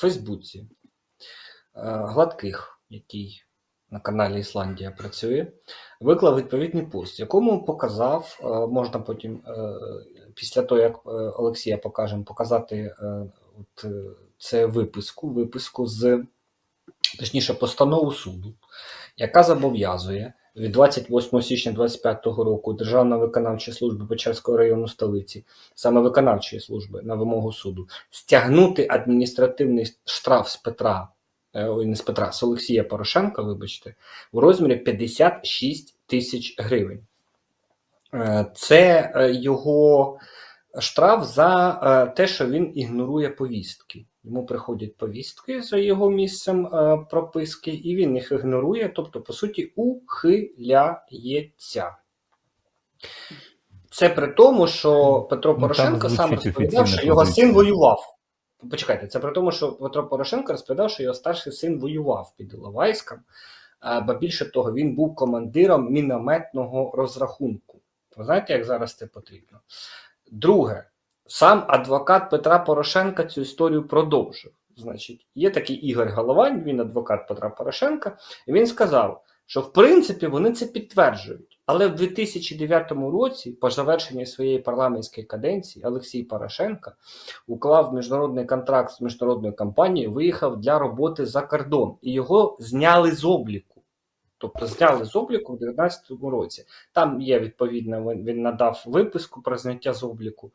Фейсбуці. Е, Гладких, який на каналі Ісландія працює, виклав відповідний пост, якому показав, е, можна потім, е, після того, як Олексія покажемо, показати от, це виписку, виписку з, точніше, постанову суду, яка зобов'язує від 28 січня 2025 року Державна виконавча служба Печерського району столиці, саме виконавчої служби на вимогу суду, стягнути адміністративний штраф з Петра, е, ой, не з Петра, з Олексія Порошенка, вибачте, в розмірі 56 тисяч гривень. Е, Це е, його штраф за е, те, що він ігнорує повістки. Йому приходять повістки за його місцем е, прописки, і він їх ігнорує, тобто, по суті, ухиляється. Це при тому, що Петро Ну, Порошенко сам розповідав, що його позиція. син воював. Почекайте, це при тому, що Петро Порошенко розповідав, що його старший син воював під Іловайськом, бо більше того, він був командиром мінометного розрахунку. Ви знаєте, як зараз це потрібно? Друге, сам адвокат Петра Порошенка цю історію продовжив. Значить, є такий Ігор Головань, він адвокат Петра Порошенка, і він сказав, що в принципі вони це підтверджують. Але в 2009 році, по завершенні своєї парламентської каденції, Олексій Порошенко уклав міжнародний контракт з міжнародною компанією, виїхав для роботи за кордон, і його зняли з обліку. Тобто зняли з обліку в 2019 році. Там є відповідно, він, надав виписку про зняття з обліку.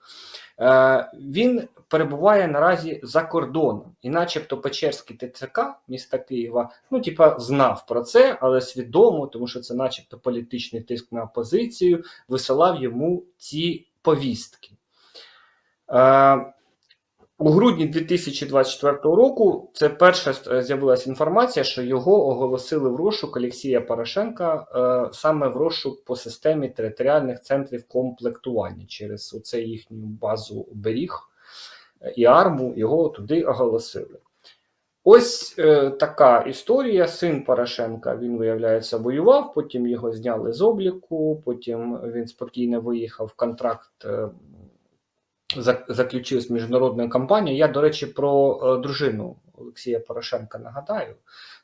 Е, він перебуває наразі за кордоном, і начебто Печерський ТЦК міста Києва, ну, типа, знав про це, але свідомо, тому що це, начебто, політичний тиск на опозицію, висилав йому ці повістки. Е, у грудні 2024 року це перша е, з'явилася інформація, що його оголосили в розшук Олексія Порошенка е, саме в розшук по системі територіальних центрів комплектування через оце їхню базу оберіг е, і арму його туди оголосили. Ось е, така історія. Син Порошенка він, виявляється, воював, потім його зняли з обліку, потім він спокійно виїхав контракт. Е, зак- заключив з міжнародною компанією. Я, до речі, про е, дружину Олексія Порошенка нагадаю.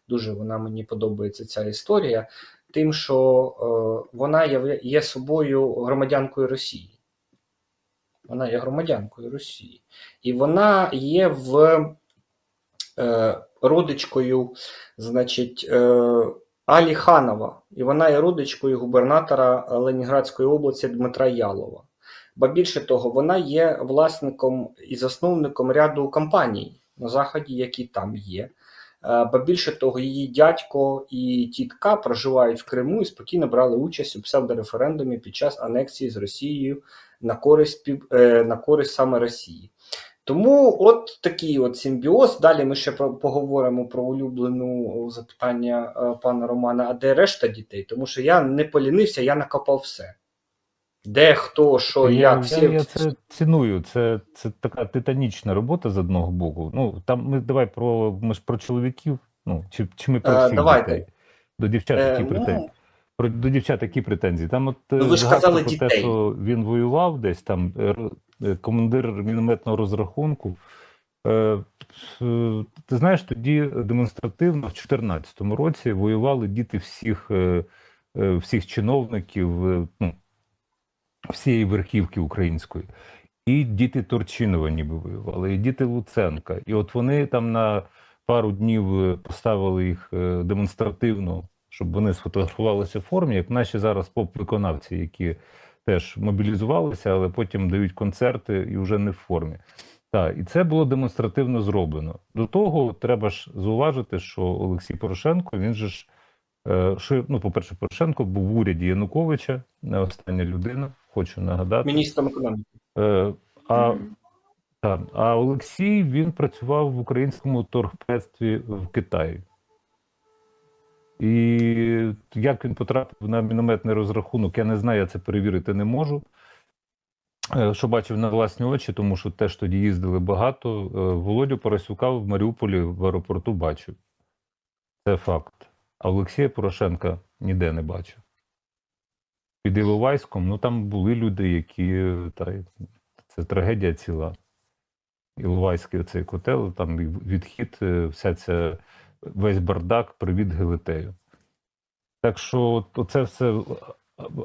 Дуже вона мені подобається ця історія, тим, що е, вона є, собою громадянкою Росії. Вона є громадянкою Росії. І вона є в е, родичкою, значить, Алі Ханова, і вона є родичкою губернатора Ленінградської області Дмитра Ялова. Ба більше того, вона є власником і засновником ряду компаній на заході, які там є. Е, Ба більше того, її дядько і тітка проживають в Криму і спокійно брали участь у псевдореферендумі під час анексії з Росією на користь е, на користь саме Росії. Тому от такий от симбіоз. Далі ми ще поговоримо про улюблену запитання е, пана Романа, а де решта дітей? Тому що я не полінився, я накопав все. Де, хто, що, я, як, я, всі. я це ціную. Це, це така титанічна робота з одного боку. Ну там ми давай про ми ж про чоловіків. Ну чи, чи ми про Е, всіх давайте. дітей? До дівчат Е, які ну, претензії? Про до дівчат які претензії? Там от Ну, ви ж казали про те, що він воював десь там, е, е, командир мінометного розрахунку. Е, е, Ти знаєш, тоді демонстративно в 2014 році воювали діти всіх, е, е, всіх чиновників, е, ну, всієї верхівки української. І діти Турчинова ніби воювали, і діти Луценка. І от вони там на пару днів е, поставили їх е, демонстративно, щоб вони сфотографувалися в формі, як наші зараз поп-виконавці, які теж мобілізувалися, але потім дають концерти і вже не в формі. Так, і це було демонстративно зроблено. До того треба ж зауважити, що Олексій Порошенко, він же ж, е, ну, по-перше, Порошенко був в уряді Януковича, не остання людина, хочу нагадати. Міністром економіки. Е, а, та, а Олексій він працював в українському торгпредстві в Китаї. І як він потрапив на мінометний розрахунок, я не знаю, я це перевірити не можу. Е, Що бачив на власні очі, тому що теж тоді їздили багато. Е, Володю Поросюка в Маріуполі в аеропорту бачив. Це факт. А Олексія Порошенка ніде не бачив. Під Іловайськом, ну там були люди, які. Та, це трагедія ціла. Іловайський оцей котел, там відхід, е, вся ця весь бардак, привіт Гелетею. Так що оце все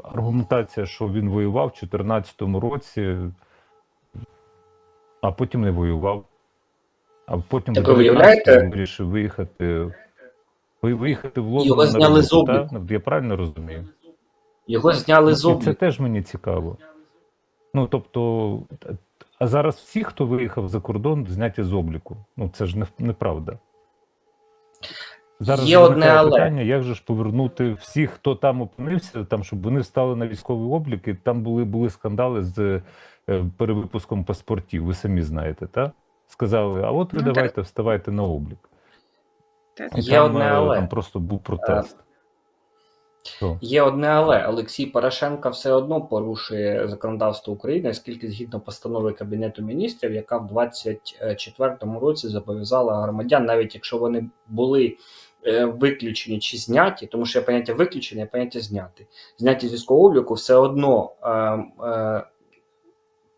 аргументація, що він воював в 2014 році, а потім не воював. А потім Так ви вирішив виїхати. Ви- Виїхати в Лондон Його зняли з обліку. Я правильно розумію? Його зняли з І Це теж мені цікаво. Ну, тобто, а зараз всі, хто виїхав за кордон, зняті з обліку. Ну, це ж не, неправда. Зараз Є одне але. питання, як же ж повернути всіх, хто там опинився, там, щоб вони стали на військовий облік, і там були, були скандали з е, перевипуском паспортів, ви самі знаєте, так? Сказали, а от ви Ну, так. давайте вставайте на облік. Так. І Є там, одне е, але. там просто був протест. Є одне але Олексій Порошенко все одно порушує законодавство України, оскільки згідно постанови Кабінету міністрів, яка в 2024 році зобов'язала громадян, навіть якщо вони були е, виключені чи зняті, тому що є поняття виключення, є поняття зняти. Зняті з військового обліку все одно е, е,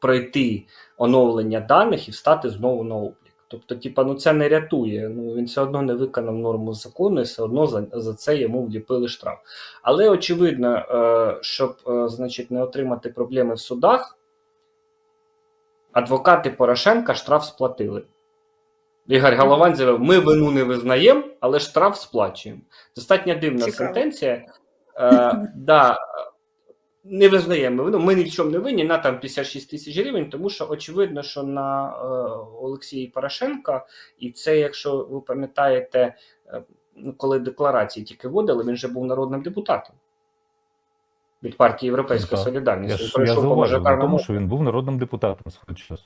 пройти оновлення даних і встати знову на облік. Тобто, типа, ну це не рятує. Ну він все одно не виконав норму закону, і все одно за, за це йому вліпили штраф. Але очевидно, е, щоб е, значить, не отримати проблеми в судах, адвокати Порошенка штраф сплатили. Ігор Головань заявив: ми вину не визнаємо, але штраф сплачуємо. Достатньо дивна Цікаво. сентенція. Е, да, не визнаємо вину, ми ні в чому не винні на там 56 тисяч гривень, тому що очевидно, що на е, Олексії Порошенка, і це, якщо ви пам'ятаєте, е, ну, коли декларації тільки вводили, він же був народним депутатом від партії Європейська Ну, так. Солідарність. Я Він ж я пройшов по мажоритарному тому що він був народним депутатом свого часу.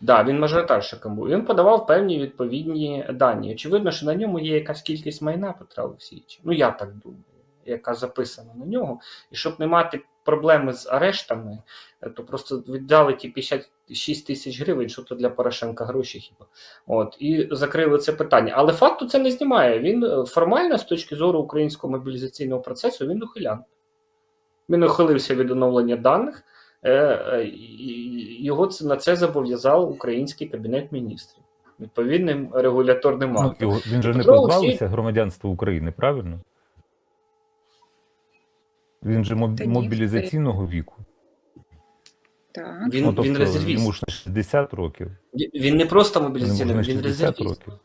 Да, він мажоритарщиком був. Він подавав певні відповідні дані. Очевидно, що на ньому є якась кількість майна Петра Олексійовича. Ну, я так думаю, яка записана на нього. І щоб не мати проблеми з арештами, е, то просто віддали ті 56 тисяч гривень, що то для Порошенка гроші хіба. От, і закрили це питання. Але факту це не знімає. Він е, формально, з точки зору українського мобілізаційного процесу, він ухилян. Він ухилився від оновлення даних. Е, Його це на це зобов'язав український кабінет міністрів відповідним регуляторним Ну, актом. його, він же не Петро Олексій- позбавився громадянства України, правильно? Він же моб- ні, мобілізаційного віку. Так. Він, ну, тобто, він резервіст. йому ж не 60 років. Він не просто мобілізаційний, він 60 резервіст. років.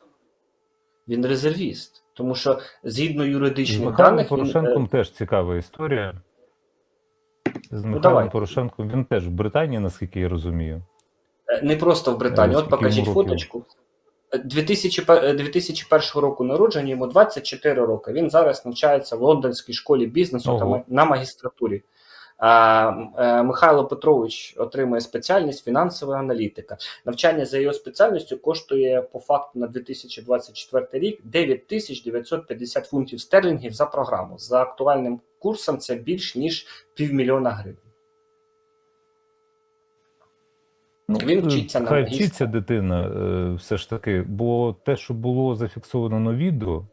Він резервіст. Тому що згідно З юридичних Михайлом даних, він, Порошенком е, теж цікава історія. З Михайлом давай. Порошенком він теж в Британії, наскільки я розумію. е, не просто в Британії. Е, От покажіть років? фоточку. Е, 2000, е, 2001 року народження, йому 24 роки. Він зараз навчається в лондонській школі бізнесу Ого. на магістратурі. А, е, Михайло Петрович отримує спеціальність фінансова аналітика. Навчання за його спеціальністю коштує по факту на 2024 рік 9950 фунтів стерлінгів за програму. За актуальним курсом це більш ніж півмільйона гривень. Ну, Він е, вчиться на Хай вчиться дитина е, все ж таки, бо те, що було зафіксовано на відео,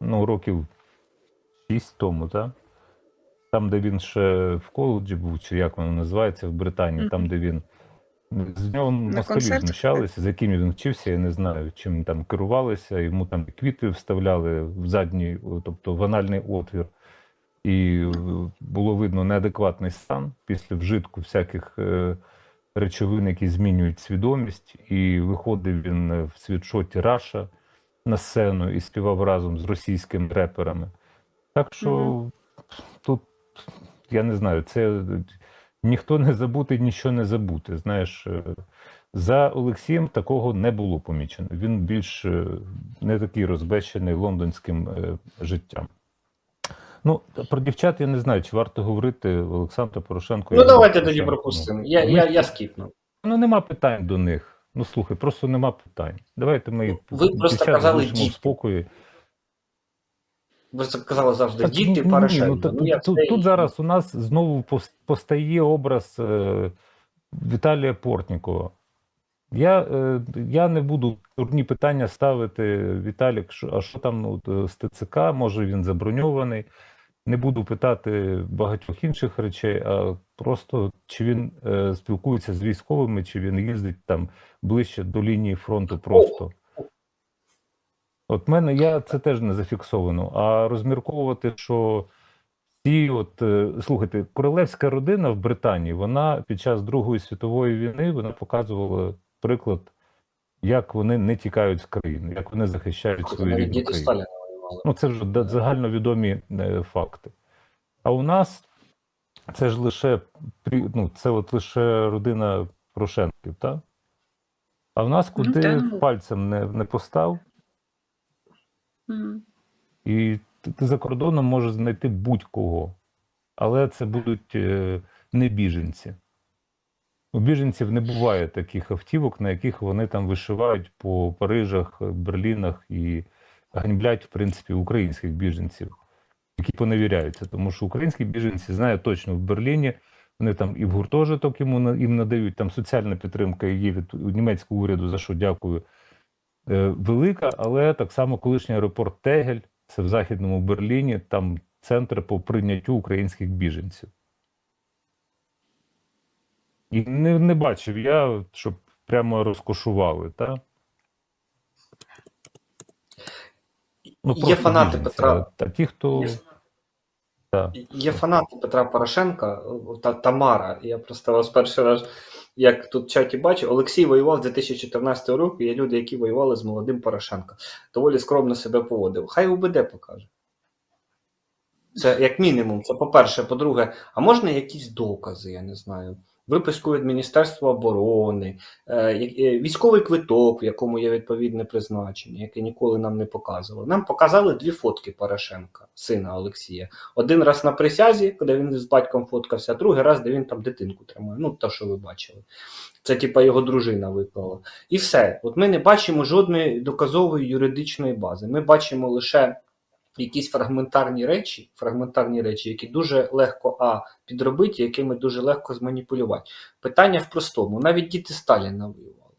ну, років 6 тому, так? Там, де він ще в коледжі був, чи як воно називається в Британії, там, де він. З нього москалі знущалися, з яким він вчився, я не знаю, чим там керувалися, йому там квіти вставляли в задній, тобто в анальний отвір. І е, було видно неадекватний стан після вжитку всяких е, речовин, які змінюють свідомість. І виходив він в світшоті Раша на сцену і співав разом з російськими реперами. Так що Мгм. тут я не знаю, це ніхто не забути, нічого не забути. Знаєш, е, за Олексієм такого не було помічено. Він більш е, не такий розбещений лондонським е, життям. Ну, про дівчат я не знаю, чи варто говорити Олександр Порошенко. Ну, давайте тоді пропустимо. Ну, Я, я, я скіпну. Ну, нема питань до них. Ну, слухай, просто нема питань. Давайте ми Ви просто казали діти. спокої. Ви казали завжди Так, діти ні. Ну, та- Ну, я тут, тут зараз у нас знову постає образ е, Віталія Портнікова. Я, е, я не буду дурні питання ставити, Віталік, а що там ну, з ТЦК, може він заброньований. Не буду питати багатьох інших речей, а просто чи він е, спілкується з військовими, чи він їздить там ближче до лінії фронту просто. От мене я це теж не зафіксовано. А розмірковувати, що всі, от е, слухайте, королевська родина в Британії, вона під час Другої світової війни вона показувала приклад, як вони не тікають з країни, як вони захищають свою рідну країну. Ну, це вже загальновідомі е, факти. А у нас це ж лише ну, це от лише родина Порошенків, так? А в нас Ну, куди та ну. пальцем не, не постав, Мгм. і ти, ти за кордоном можеш знайти будь-кого. Але це будуть е, не біженці. У біженців не буває таких автівок, на яких вони там вишивають по Парижах, Берлінах і ганьблять, в принципі, українських біженців, які поневіряються. Тому що українські біженці знають точно в Берліні. Вони там і в гуртожиток йому їм надають, там соціальна підтримка є від німецького уряду, за що дякую. е, Велика, але так само колишній аеропорт Тегель, це в Західному Берліні, там центр по прийняттю українських біженців. І не, не бачив я, щоб прямо розкошували, так? Ну, Є фанати біженці, Петра. А, а ті, хто. Є- Так. Є фанати Петра Порошенка та Тамара. Я просто вас перший раз, як тут в чаті бачу, Олексій воював з 2014 року. Є люди, які воювали з молодим Порошенка. Доволі скромно себе поводив. Хай УБД покаже. Це як мінімум. Це по-перше. По-друге, а можна якісь докази, я не знаю. Виписку від Міністерства оборони, е, е, військовий квиток, в якому є відповідне призначення, яке ніколи нам не показували. Нам показали дві фотки Порошенка, сина Олексія. Один раз на присязі, коли він з батьком фоткався, а другий раз, де він там дитинку тримає. Ну, те, що ви бачили. Це типа його дружина виклала. І все. От ми не бачимо жодної доказової юридичної бази. Ми бачимо лише якісь фрагментарні речі, фрагментарні речі, які дуже легко а підробити, якими дуже легко зманіпулювати. Питання в простому: навіть діти Сталіна воювали.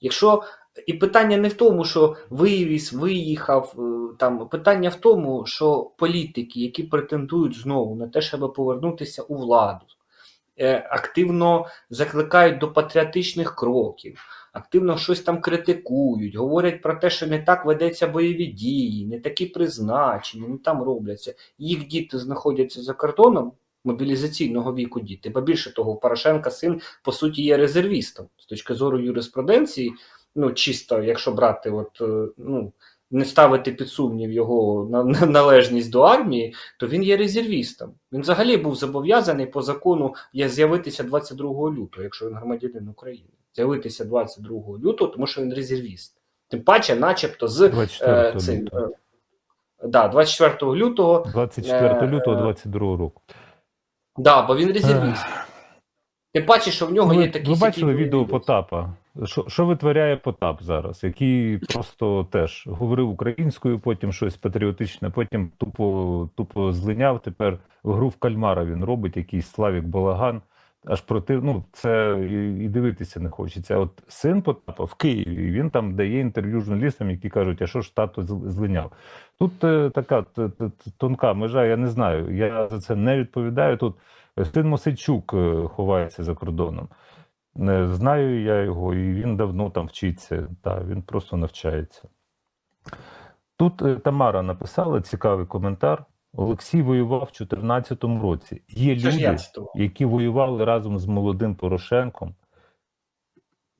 Якщо і питання не в тому, що вивіз, виїхав. е, Там питання в тому, що політики, які претендують знову на те, щоб повернутися у владу, е, активно закликають до патріотичних кроків, активно щось там критикують, говорять про те, що не так ведеться бойові дії, не такі призначення, не там робляться. Їх діти знаходяться за кордоном. Мобілізаційного віку діти, бо більше того, Порошенка син по суті є резервістом з точки зору юриспруденції. Ну, чисто, якщо брати, от е, ну не ставити під сумнів його на- на- належність до армії, то він є резервістом. Він взагалі був зобов'язаний по закону з'явитися 22 лютого, якщо він громадянин України. З'явитися 22 лютого, тому що він резервіст. Тим паче, начебто, з 24 е, цим, е, да, 24 лютого 24 е, лютого е, 22 року. Да, бо він резервіст. Ти бачиш, що в нього Ну, є такі ви бачили відео відео. Потапа? Що, що витворяє Потап зараз? Який просто теж говорив українською, потім щось патріотичне, потім тупо, тупо злиняв. Тепер гру в кальмара він робить якийсь Славік Балаган. Аж проти, ну це і, і дивитися не хочеться. От син Потапа в Києві він там дає інтерв'ю журналістам, які кажуть, а що ж тато злиняв. Тут е, така тонка межа, я не знаю. Я за це не відповідаю. Тут син Мосичук е, ховається за кордоном. Не знаю я його, і він давно там вчиться. Та, він просто навчається. Тут е, Тамара написала цікавий коментар. Олексій воював в 2014 році. Є Це люди, які воювали разом з молодим Порошенком.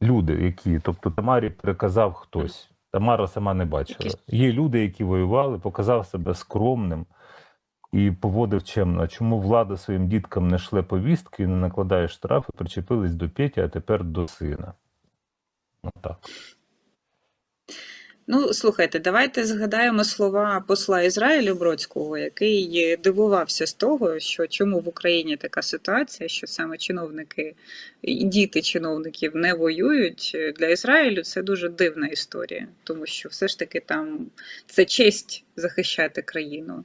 Люди, які, тобто Тамарі переказав хтось. Тамара сама не бачила. Є люди, які воювали, показав себе скромним і поводив чемно. Чому влада своїм діткам не шле повістки і не накладає штрафи, причепились до Петі, а тепер до сина. Ну так. Ну, слухайте, давайте згадаємо слова посла Ізраїлю Бродського, який дивувався з того, що чому в Україні така ситуація, що саме чиновники і діти чиновників не воюють. Для Ізраїлю це дуже дивна історія, тому що все ж таки там це честь захищати країну.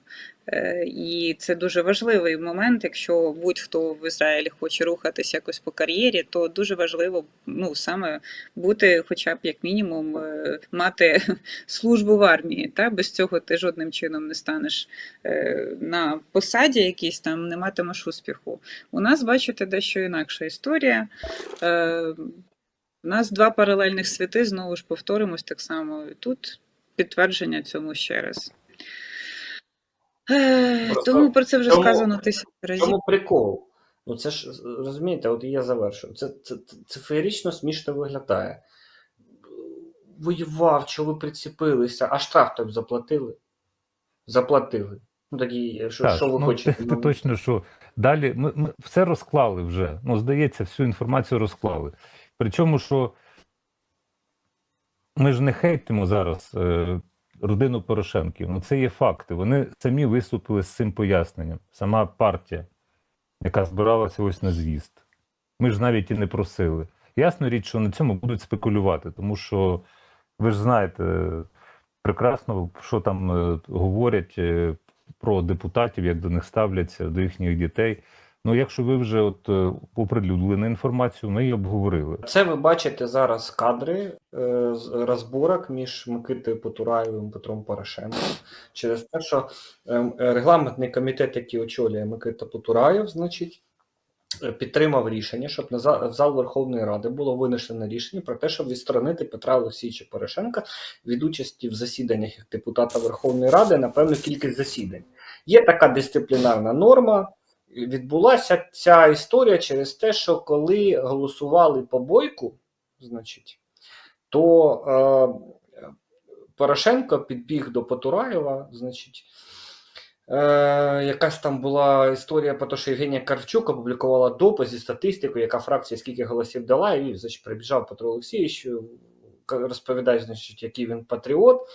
Е, І це дуже важливий момент. Якщо будь-хто в Ізраїлі хоче рухатися якось по кар'єрі, то дуже важливо ну саме бути, хоча б як мінімум, е, мати службу в армії. Та без цього ти жодним чином не станеш е, на посаді, якійсь там не матимеш успіху. У нас бачите дещо інакша історія. У нас два паралельних світи, знову ж повторимось так само. Тут підтвердження цьому ще раз. Е, Просто Тому про це вже тому- сказано тисячу разів. Чому прикол? Ну це ж розумієте, от я завершую. Це, це, це, це феєрично смішно виглядає. Воював, що ви прицепилися, а штраф тобі заплатили? Заплатили. Ну такі, що, що ви ну, хочете? Це точно, що далі ми, ми все розклали вже. Ну, здається, всю інформацію розклали. Причому, що ми ж не хейтимо зараз е, родину Порошенків. Ну, це є факти. Вони самі виступили з цим поясненням. Сама партія, яка збиралася ось на з'їзд. Ми ж навіть і не просили. Ясна річ, що на цьому будуть спекулювати, тому що ви ж знаєте прекрасно, що там е, говорять е, про депутатів, як до них ставляться, до їхніх дітей. Ну, якщо ви вже от е, оприлюднили інформацію, ми її обговорили. Це ви бачите зараз кадри е, розборок між Микитою Потураєвим і Петром Порошенком через те, що е, регламентний комітет, який очолює Микита Потураєв, значить, е, підтримав рішення, щоб на в зал Верховної Ради було винесено рішення про те, щоб відсторонити Петра Олексійовича Порошенка від участі в засіданнях як депутата Верховної Ради на певну кількість засідань. Є така дисциплінарна норма. Відбулася ця історія через те, що коли голосували по бойку, значить, то е, Порошенко підбіг до Потураєва, значить, е, якась там була історія про те, що Євгенія Карвчук опублікувала допис зі статистикою, яка фракція скільки голосів дала, і значить, прибіжав Петро Олексійович, розповідає, значить, який він патріот.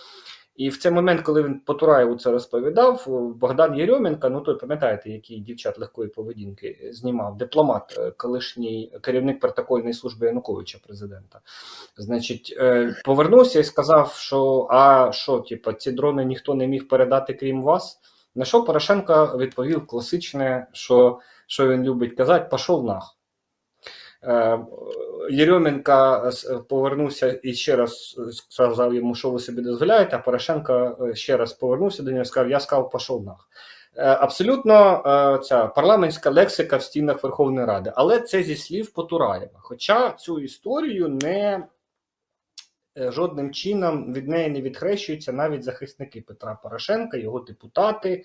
І в цей момент, коли він Потураєву це розповідав, Богдан Єрьоменко, ну той пам'ятаєте, який дівчат легкої поведінки знімав, дипломат, е, колишній керівник протокольної служби Януковича, президента. Значить, е, повернувся і сказав, що а що, типу, ці дрони ніхто не міг передати, крім вас. На що Порошенко відповів класичне, що, що він любить казати, пішов нах. Е, Єрьоменка повернувся і ще раз сказав йому, що ви собі дозволяєте, а Порошенко е, ще раз повернувся до нього сказав, я сказав, пішов нах. Е, Абсолютно е, ця парламентська лексика в стінах Верховної Ради, але це зі слів Потураєва. Хоча цю історію не е, жодним чином від неї не відхрещуються навіть захисники Петра Порошенка, його депутати,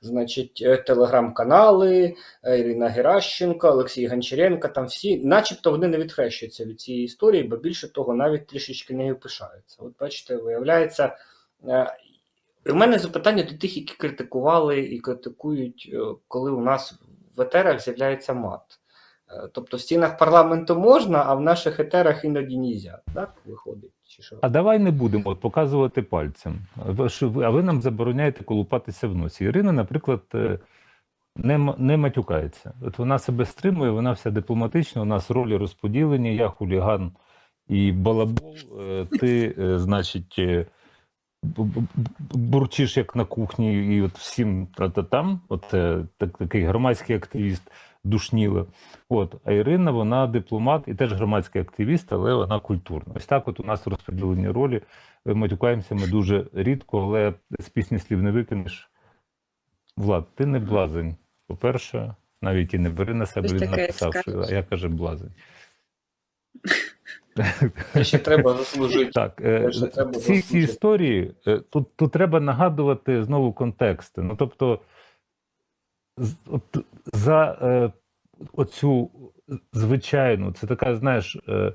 значить, е, телеграм-канали, е, Ірина Геращенко, Олексій Гончаренко, там всі, начебто вони не відхрещуються від цієї історії, бо більше того, навіть трішечки нею пишаються. От бачите, виявляється. е, У мене запитання до тих, які критикували і критикують, е, коли у нас в етерах з'являється мат. Е, Тобто в стінах парламенту можна, а в наших етерах іноді нельзя. Так виходить? Чи що? А давай не будемо показувати пальцем. А ви нам забороняєте колупатися в носі. Ірина, наприклад, е, не, не матюкається. От вона себе стримує, вона вся дипломатична, у нас ролі розподілені, я хуліган і балабол. е, Ти, е, значить, бурчиш як на кухні, і от всім та-та-там, от так, такий громадський активіст душніла. От, а Ірина, вона дипломат і теж громадський активіст, але вона культурна. Ось так от у нас розподілені ролі. Е, Матюкаємося ми дуже рідко, але з пісні слів не викинеш. Влад, ти не блазень. По-перше, навіть і не бери на себе, він написав, що скажеш. я каже блазень. Ще треба заслужити. Так, е, ще треба ці, ці історії е, тут, тут треба нагадувати знову контексти. Ну тобто, от, за е, оцю звичайну, це така, знаєш, е,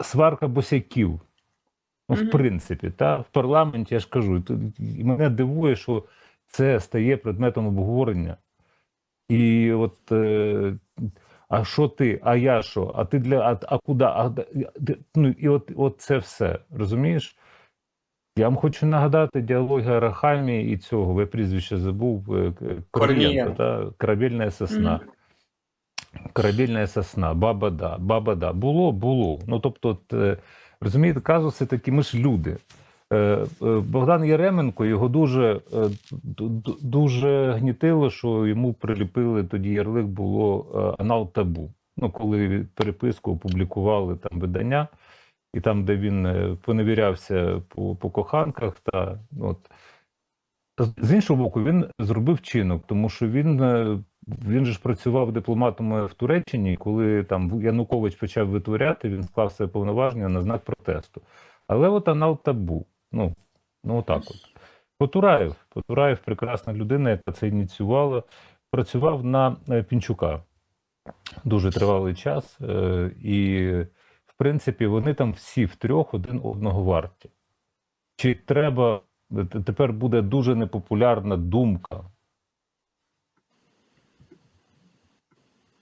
сварка босяків. Ну, в принципі, та в парламенті я ж кажу, мене дивує, що це стає предметом обговорення. І от е, а що ти, а я що, а ти для, а, а куди? А, ну, і от, от це все, розумієш? Я вам хочу нагадати діалоги Арахамі і цього, ви прізвище забув, е, Корнієнко, корабельна сосна. Корабельна сосна, баба да, баба да. Було, було. Ну тобто, от, е, розумієте, казуси такі, ми ж люди. Е, Богдан Яременко його дуже, ду- ду- дуже гнітило, що йому приліпили тоді ярлик було анал табу. Ну, коли переписку опублікували там видання, і там, де він е, поневірявся по, по коханках, та ну, от. З іншого боку, він зробив чинок, тому що він, е, він же ж працював дипломатом в Туреччині, коли там Янукович почав витворяти, він склав себе повноваження на знак протесту. Але от анал табу. Ну, ну отак от. Потураєв. Потураєв прекрасна людина, яка це ініціювала. Працював на е, Пінчука дуже тривалий час. І, принципі, вони там всі втрьох один одного варті. Чи треба тепер буде дуже непопулярна думка?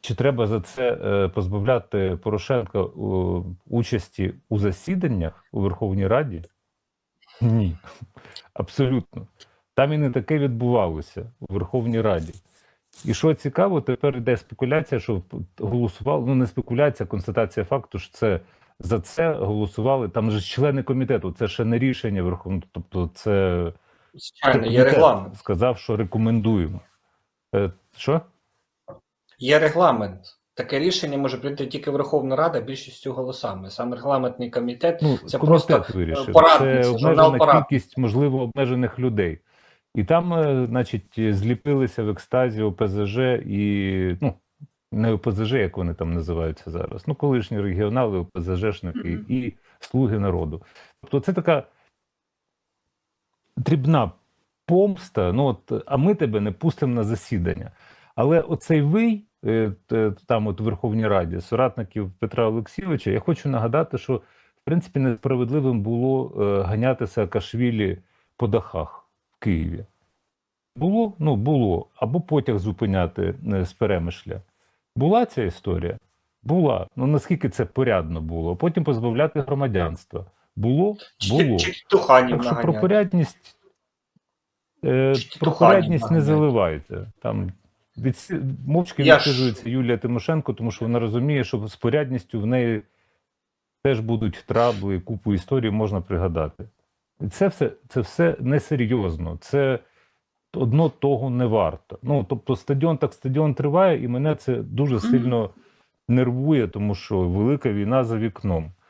Чи треба за це е, позбавляти Порошенка е, участі у засіданнях у Верховній Раді? Ні, абсолютно. Там і не таке відбувалося у Верховній Раді. І що цікаво, тепер йде спекуляція, що голосували, ну не спекуляція, а констатація факту, що це за це голосували. Там же члени комітету, це ще не рішення Верховного, тобто це Звичайно, є регламент. сказав, що рекомендуємо. Е, Що? Є регламент. Таке рішення може прийти тільки Верховна Рада більшістю голосами. Сам регламентний комітет Ну, це комітет просто вирішив. порадниця, Це обмежена кількість, можливо, обмежених людей. І там, е, значить, зліпилися в екстазі ОПЗЖ і ну, не ОПЗЖ, як вони там називаються зараз. Ну, колишні регіонали, ОПЗЖшники і слуги народу. Тобто, це така дрібна помста. Ну, от, а ми тебе не пустимо на засідання. Але оцей вий е, там, от в Верховній Раді, соратників Петра Олексійовича, я хочу нагадати, що в принципі несправедливим було е, ганяти Саакашвілі по дахах Києві. Було? Ну, було. Або потяг зупиняти е, з перемишля. Була ця історія? Була. Ну наскільки це порядно було? Потім позбавляти громадянства. Було? Було. Чи, чи Так що про порядність, е, про порядність не заливайте. Там від, мовчки Я ж- Юлія Тимошенко, тому що вона розуміє, що з порядністю в неї теж будуть трабли, купу історій можна пригадати. Це все, це все несерйозно. Це одно того не варто. Ну, тобто, стадіон так стадіон триває, і мене це дуже сильно нервує, тому що велика війна за вікном.